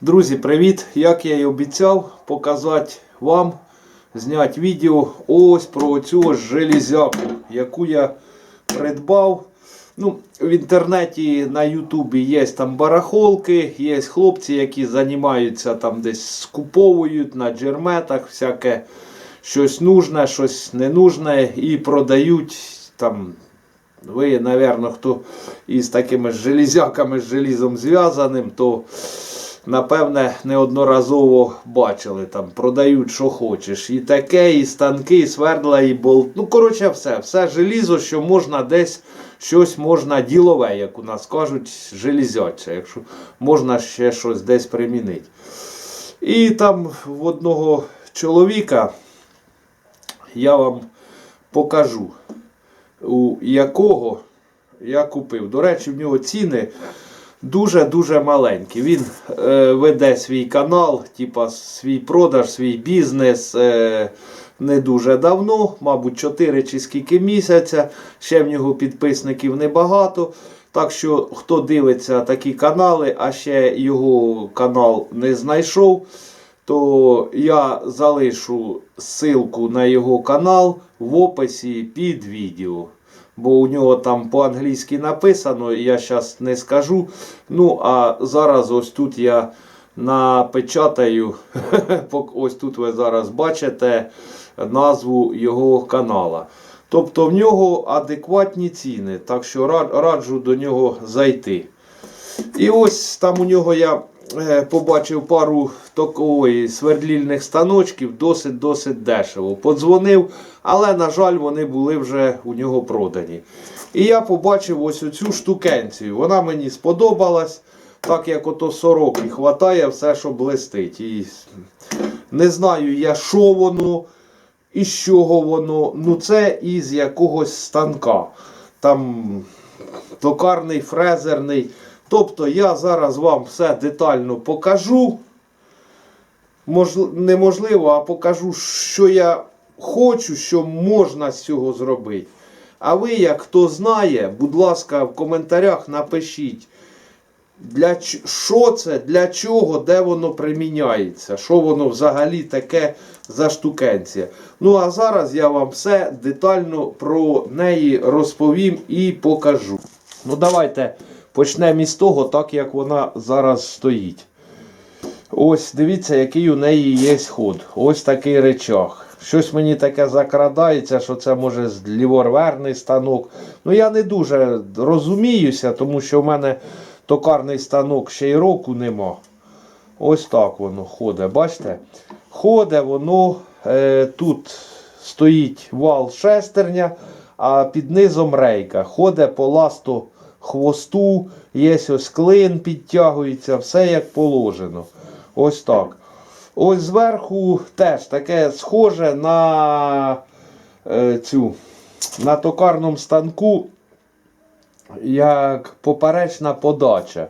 Друзі, привіт! Як я і обіцяв, показати вам, зняти відео ось про цю железяку, яку я придбав. Ну, в інтернеті на Ютубі є там барахолки, є хлопці, які займаються там десь скуповують на джерметах, всяке щось нужне, щось ненужне і продають там. Ви, напевно, хто із такими железяками з желізом зв'язаним, то напевне неодноразово бачили. Там продають, що хочеш. І таке, і станки, і свердла, і болт. Ну, коротше, все. Все желізо, що можна десь щось можна ділове, як у нас кажуть, железяче, якщо можна ще щось десь примінити. І там в одного чоловіка я вам покажу, у якого я купив. До речі, в нього ціни дуже-дуже маленькі. Він е, веде свій канал, типа свій продаж, свій бізнес. Е, не дуже давно, мабуть, 4 чи скільки місяця. Ще в нього підписників небагато. Так що, хто дивиться такі канали, а ще його канал не знайшов, то я залишу ссылку на його канал в описі під відео. Бо у нього там по-англійськи написано, я зараз не скажу. Ну, а зараз ось тут я напечатаю. Ось тут ви зараз бачите назву його канала. Тобто в нього адекватні ціни, так що раджу до нього зайти. І ось там у нього я побачив пару такої свердлільних станочків, досить-досить дешево. Подзвонив, але, на жаль, вони були вже у нього продані. І я побачив ось оцю штукенцію. Вона мені сподобалась, так як ото сороки хватає все, що блистить. І не знаю я, що воно. І з чого воно? Ну це із якогось станка. Там токарний, фрезерний. Тобто я зараз вам все детально покажу. Можл... Неможливо, а покажу, що я хочу, що можна з цього зробити. А ви, як хто знає, будь ласка, в коментарях напишіть, для ч- що це, для чого, де воно приміняється, що воно взагалі таке за штукенція. Ну а зараз я вам все детально про неї розповім і покажу. Ну давайте почнемо із того, так як вона зараз стоїть. Ось дивіться, який у неї є ход. Ось такий речах. Щось мені таке закрадається, що це може ліворверний станок. Ну я не дуже розуміюся, тому що в мене токарний станок ще й року нема. Ось так воно ходить, бачите? Ходить воно, е, тут стоїть вал шестерня, а під низом рейка. Ходить по ласту хвосту, є ось клин підтягується, все як положено. Ось так. Ось зверху теж таке схоже на е, цю на токарному станку, як поперечна подача.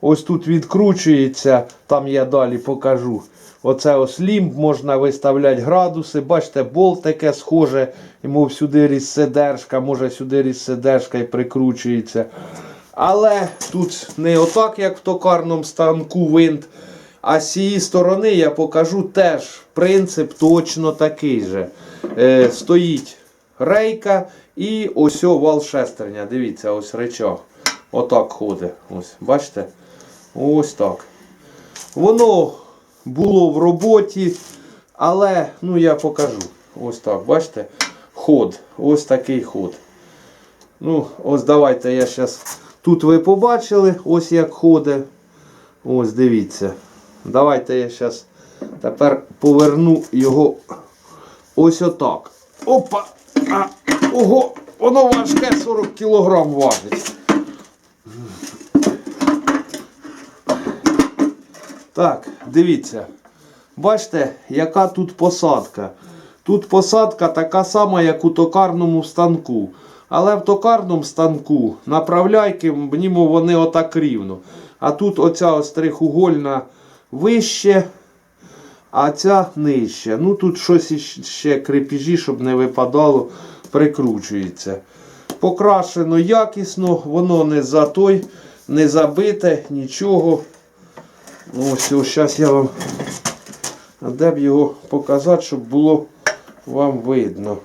Ось тут відкручується, там я далі покажу. Оце ось лімб, можна виставляти градуси. Бачите, болт таке схоже, йому сюди різсидержка, може сюди різсидержка і прикручується. Але тут не отак, як в токарному станку винт. А з цієї сторони я покажу теж принцип точно такий же. Е, стоїть рейка і ось вал шестерня. Дивіться, ось речах. Отак ходить. Ось, бачите? Ось так. Воно було в роботі, але ну я покажу. Ось так, бачите? Ход. Ось такий ход. Ну, ось давайте я зараз. Тут ви побачили, ось як ходить. Ось дивіться. Давайте я зараз тепер поверну його ось отак. Опа! А, ого! Воно важке 40 кг важить. Так, дивіться. Бачите, яка тут посадка. Тут посадка така сама, як у токарному станку. Але в токарному станку направляйки, німо вони отак рівно. А тут оця ось трихугольна вище, а ця нижче. Ну тут щось ще крепежі, щоб не випадало, прикручується. Покрашено якісно, воно не за той, не забите, нічого. Ну, Ось ось зараз я вам. Де б його показати, щоб було вам видно.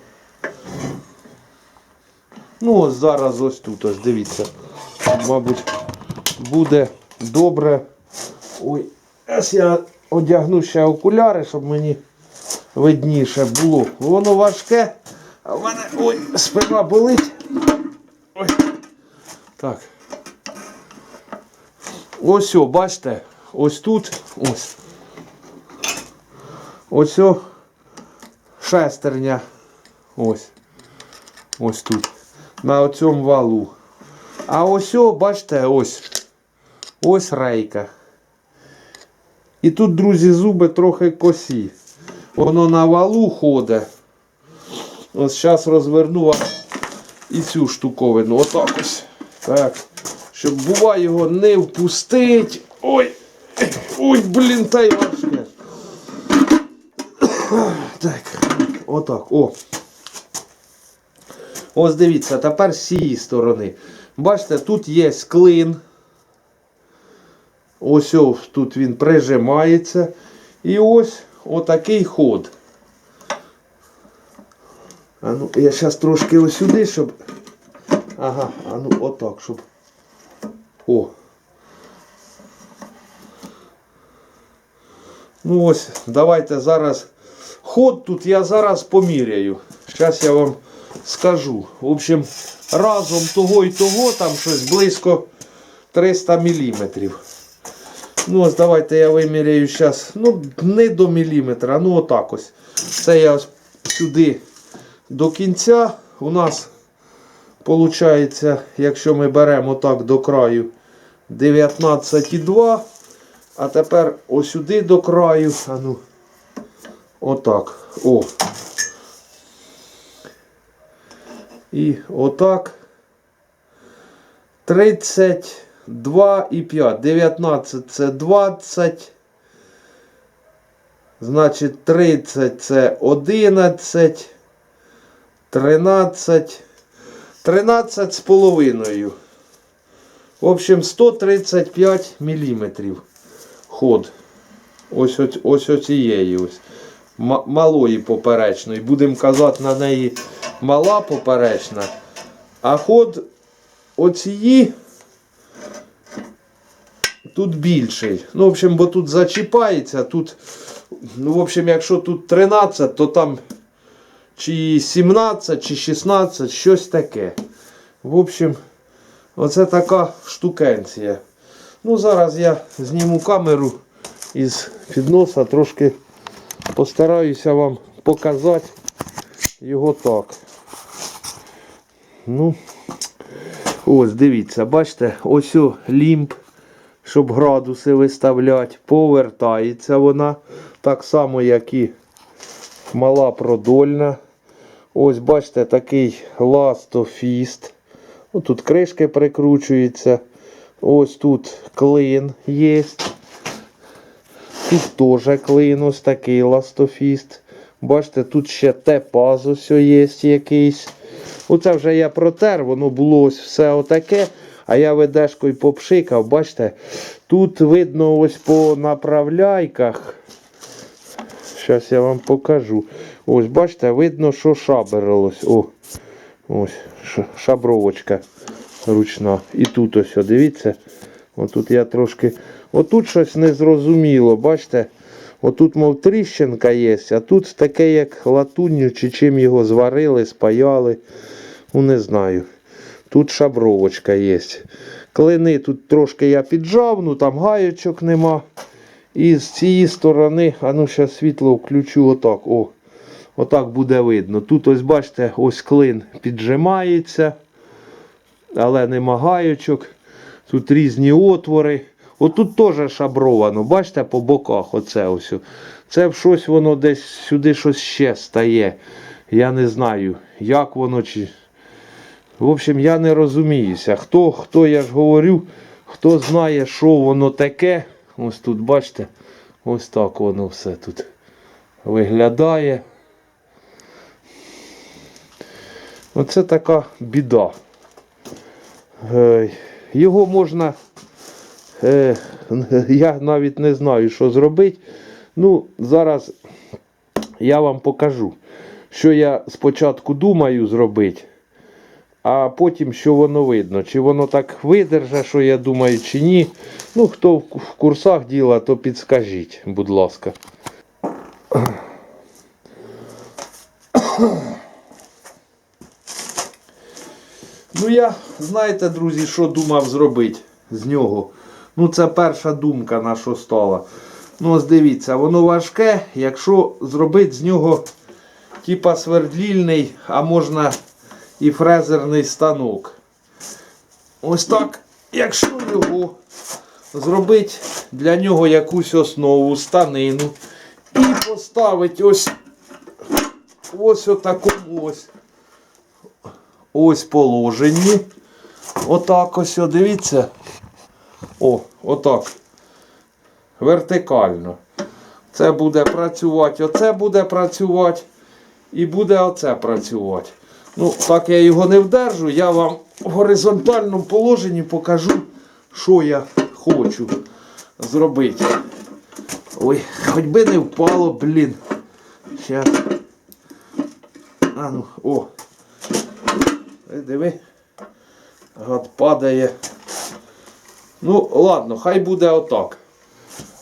Ну, ось зараз ось тут, ось дивіться. Мабуть, буде добре. Ой, ось я одягну ще окуляри, щоб мені видніше було. Воно важке, а в мене ой, спина болить. Ой. Так. Ось о, бачите, ось тут, ось. Ось шестерня. Ось. Ось тут. На цьому валу. А ось бачите, ось. Ось рейка. І тут, друзі, зуби трохи косі. Воно на валу ходить. Ось зараз розверну вам і цю штуковину. Отак ось. Так. Щоб бува його не впустить. Ой! Ой, блін, та й важке. Так, отак. О. Ось дивіться, тепер з цієї сторони. Бачите, тут є клин. Ось ось тут він прижимається. І ось отакий ход. А ну, я зараз трошки ось сюди, щоб. Ага, а ну отак, щоб. О. Ну ось, давайте зараз. Ход тут я зараз поміряю. Зараз я вам скажу. В общем, разом того і того там щось близько 300 мм. Ну, ось давайте я виміряю зараз. Ну, не до міліметра, ну отак ось. Це я ось сюди до кінця. У нас виходить, якщо ми беремо так до краю 19,2. А тепер ось сюди до краю. А ну, отак. О. І отак. 32,5. 19 це 20. Значить 30 це 11. 13. 13 з половиною. В общем, 135 міліметрів ход. Ось ось, ось оцієї ось. Малої поперечної. Будемо казати на неї мала поперечна. А ход оцієї тут більший. Ну, в общем, бо тут зачіпається, тут, ну, в общем, якщо тут 13, то там чи 17, чи 16, щось таке. В общем, оце така штукенція. Ну, зараз я зніму камеру із підноса, трошки постараюся вам показати його так. Ну, ось, дивіться, бачите, ось о лімб, щоб градуси виставляти. Повертається вона. Так само, як і мала продольна. Ось, бачите, такий ластофіст. Тут кришки прикручуються. Ось тут клин є. Тут теж клин, ось такий ластофіст. Бачите, тут ще тепаз ось є якийсь. Оце вже я протер, воно було ось все отаке. А я ведешкою попшикав, бачите, тут видно ось по направляйках. Зараз я вам покажу. Ось, бачите, видно, що шаберилось. О, ось, шабровочка ручна. І тут ось, дивіться. Отут я трошки. Отут щось незрозуміло, бачите? Отут, мов тріщинка є, а тут таке, як латунню, чи чим його зварили, спаяли. Ну, не знаю. Тут шабровочка є. Клини тут трошки я піджав, ну там гаєчок нема. І з цієї сторони, а ну зараз світло включу отак. О, отак буде видно. Тут ось бачите, ось клин піджимається, але нема гаєчок. Тут різні отвори. Отут теж шабровано, бачите, по боках оце ось. Це щось воно десь сюди щось ще стає. Я не знаю, як воно чи. В общем, я не розуміюся. Хто, хто я ж говорю, хто знає, що воно таке. Ось тут, бачите, ось так воно все тут виглядає. Оце така біда. Його можна Е, я навіть не знаю, що зробити. Ну, зараз я вам покажу, що я спочатку думаю зробити, а потім що воно видно. Чи воно так видержа, що я думаю, чи ні. Ну, хто в курсах діла, то підскажіть, будь ласка. Ну, я, знаєте, друзі, що думав зробити з нього. Ну, це перша думка на що стала. Ну, ось дивіться, воно важке, якщо зробити з нього типа свердлільний, а можна і фрезерний станок. Ось так, якщо його зробити для нього якусь основу, станину і поставити ось ось отакому ось ось положенні. Отак ось, дивіться. О, отак. Вертикально. Це буде працювати, оце буде працювати. І буде оце працювати. Ну, так я його не вдержу. Я вам в горизонтальному положенні покажу, що я хочу зробити. Ой, хоч би не впало, блін. Щас. А ну, о. Диви. Гад падає. Ну, ладно, хай буде отак.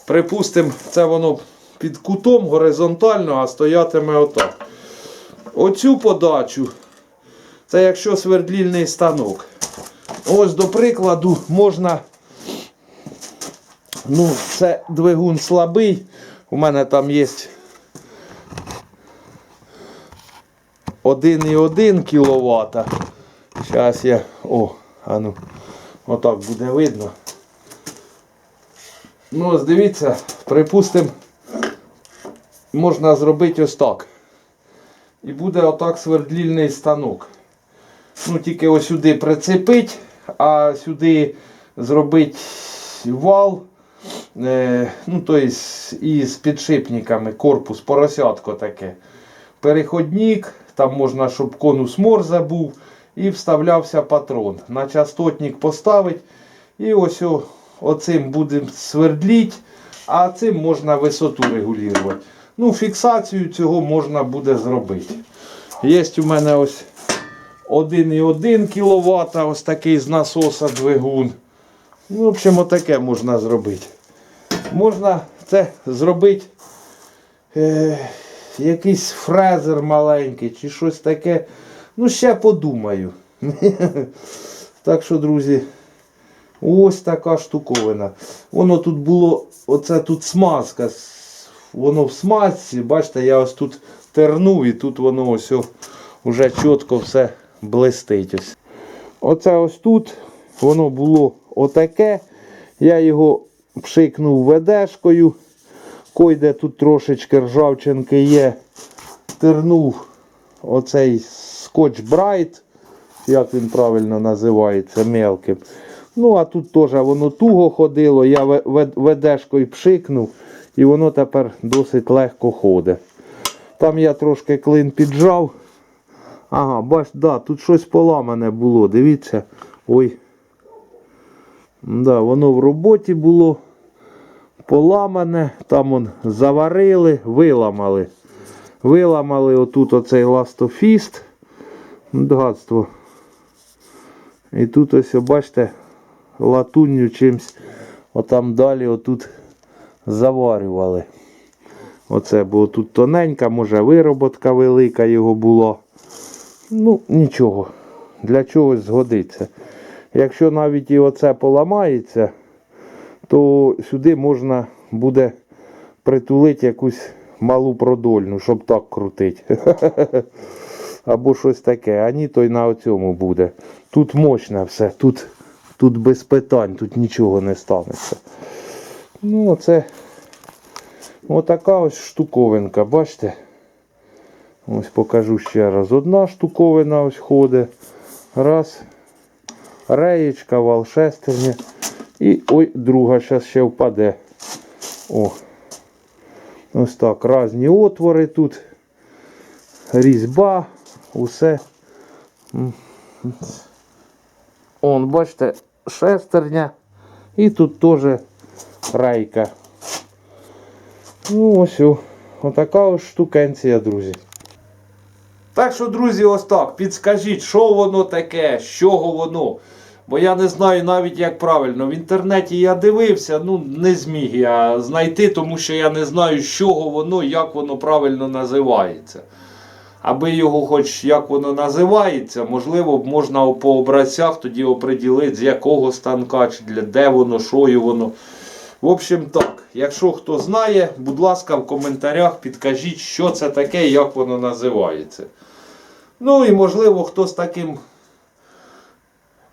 Припустимо, це воно під кутом горизонтально, а стоятиме отак. Оцю подачу. Це якщо свердлільний станок. Ось, до прикладу, можна. Ну, це двигун слабий. У мене там є 1,1 кВт. Зараз я. О, а ну, отак буде видно. Ну, ось дивіться, припустимо, можна зробити ось так. І буде отак свердлільний станок. Ну, тільки ось сюди прицепить, а сюди зробити вал. Е, ну, тобто із підшипниками, корпус, поросятко таке. Переходник, там можна, щоб конус морза був. І вставлявся патрон. На частотник поставить. І ось оцим будемо свердліть, а цим можна висоту регулювати. Ну, фіксацію цього можна буде зробити. Є у мене ось 1,1 кВт, ось такий з насоса двигун. Ну, в общем, отаке можна зробити. Можна це зробити е, якийсь фрезер маленький чи щось таке. Ну, ще подумаю. так що, друзі, ось така штуковина. Воно тут було, оце тут смазка. Воно в смазці, бачите, я ось тут тернув і тут воно ось о, вже чітко все блистить. Ось. Оце ось тут воно було отаке. Я його пшикнув ведешкою. Койде тут трошечки ржавчинки є. Тернув оцей скотч Брайт, як він правильно називається, мелким. Ну, а тут теж воно туго ходило, я ве- ве- ведешкою пшикнув, і воно тепер досить легко ходить. Там я трошки клин піджав. Ага, бач, да, тут щось поламане було, дивіться. Ой. Да, воно в роботі було поламане, там он заварили, виламали. Виламали отут оцей ластофіст. Багатство. І тут ось, бачите, латунню чимсь отам далі отут заварювали. Оце, бо тут тоненька, може вироботка велика його була. Ну, нічого. Для чогось згодиться. Якщо навіть і оце поламається, то сюди можна буде притулити якусь малу продольну, щоб так крутити. Або щось таке. А ні, то й на цьому буде. Тут мощне все, тут, тут без питань, тут нічого не станеться. Ну, оце отака ось штуковинка, бачите? Ось покажу ще раз. Одна штуковина ось ходить. Раз. Реєчка, вал. І ой, друга зараз ще впаде. О. Ось так. Різні отвори тут. Різьба. Усе. Он, бачите, шестерня. І тут теж рейка. Ну, ось отака ось штукенція, друзі. Так що, друзі, ось так. Підскажіть, що воно таке, з чого воно. Бо я не знаю навіть як правильно. В інтернеті я дивився, ну не зміг я знайти, тому що я не знаю, з чого воно, як воно правильно називається. Аби його хоч як воно називається, можливо, можна по образцях тоді оприділити, з якого станка, чи для де воно, і воно. В общем так, якщо хто знає, будь ласка, в коментарях підкажіть, що це таке як воно називається. Ну і можливо, хто з таким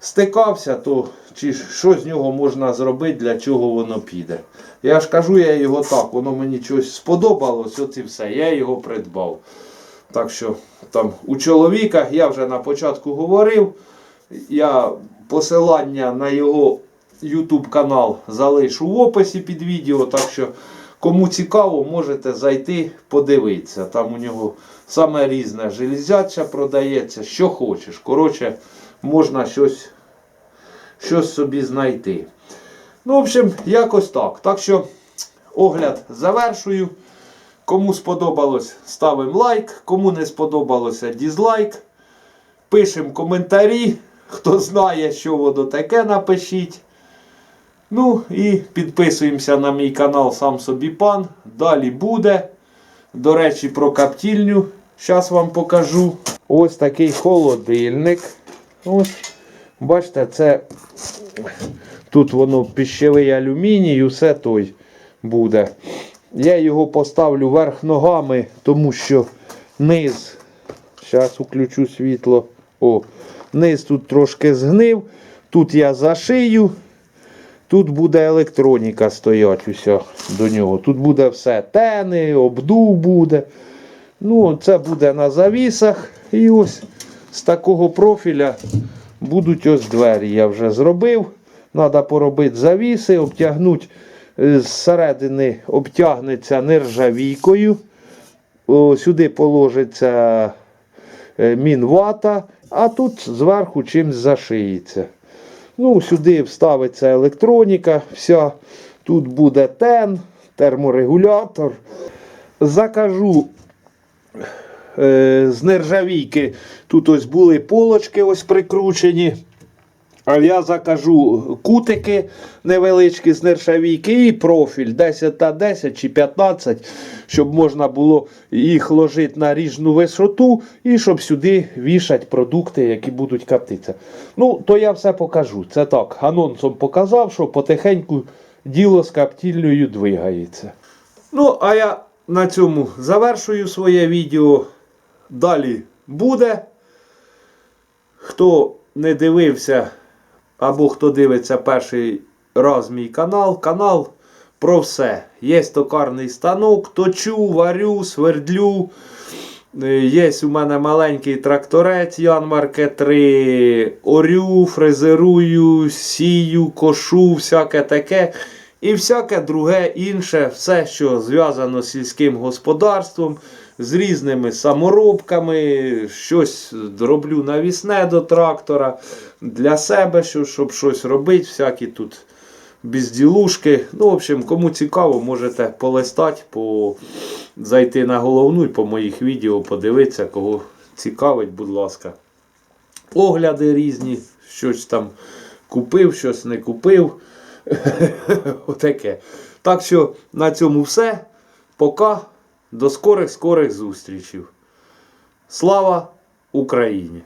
стикався, то чи що з нього можна зробити, для чого воно піде. Я ж кажу, я його так, воно мені щось сподобалось, і все, я його придбав. Так що там у чоловіка, я вже на початку говорив, я посилання на його YouTube канал залишу в описі під відео. Так що, кому цікаво, можете зайти подивитися. Там у нього саме різне железяча продається, що хочеш. Коротше, можна щось, щось собі знайти. Ну, в общем, якось так. Так що огляд завершую. Кому сподобалось, ставимо лайк. Кому не сподобалося, дізлайк. Пишемо коментарі. Хто знає, що воно таке, напишіть. Ну і підписуємося на мій канал Сам собі пан. Далі буде. До речі, про каптільню. Зараз вам покажу. Ось такий холодильник. Ось. Бачите, це тут воно піщевий алюміній, усе той буде. Я його поставлю верх ногами, тому що низ. Зараз включу світло. О, низ тут трошки згнив. Тут я зашию. Тут буде електроніка стоять уся до нього. Тут буде все тени, обдув буде. Ну, це буде на завісах. І ось з такого профіля будуть ось двері. Я вже зробив. Треба поробити завіси, обтягнути зсередини обтягнеться нержавійкою. Сюди положиться е, мінвата, а тут зверху чимось зашиється. Ну, сюди вставиться електроніка, вся. Тут буде тен, терморегулятор. Закажу е, з нержавійки. Тут ось були полочки ось прикручені. А я закажу кутики невеличкі з нержавійки і профіль 10 та 10 чи 15, щоб можна було їх ложити на ріжну висоту і щоб сюди вішати продукти, які будуть коптитися. Ну, то я все покажу. Це так, анонсом показав, що потихеньку діло з коптільнею двигається. Ну, а я на цьому завершую своє відео. Далі буде. Хто не дивився, або хто дивиться перший раз мій канал, канал про все. Є токарний станок, точу, варю, свердлю. Е, Є у мене маленький тракторець Янмарке 3. Орю, фрезерую, сію, кошу, всяке таке. І всяке друге інше, все, що зв'язано з сільським господарством, з різними саморобками, щось роблю навісне до трактора для себе, щоб щось робити, всякі тут безділушки. Ну, в общем, кому цікаво, можете полистати, по... зайти на головну і по моїх відео подивитися, кого цікавить, будь ласка. Огляди різні, щось там купив, щось не купив. Отаке. Так що на цьому все. Пока. До скорих скорих зустрічей. Слава Україні!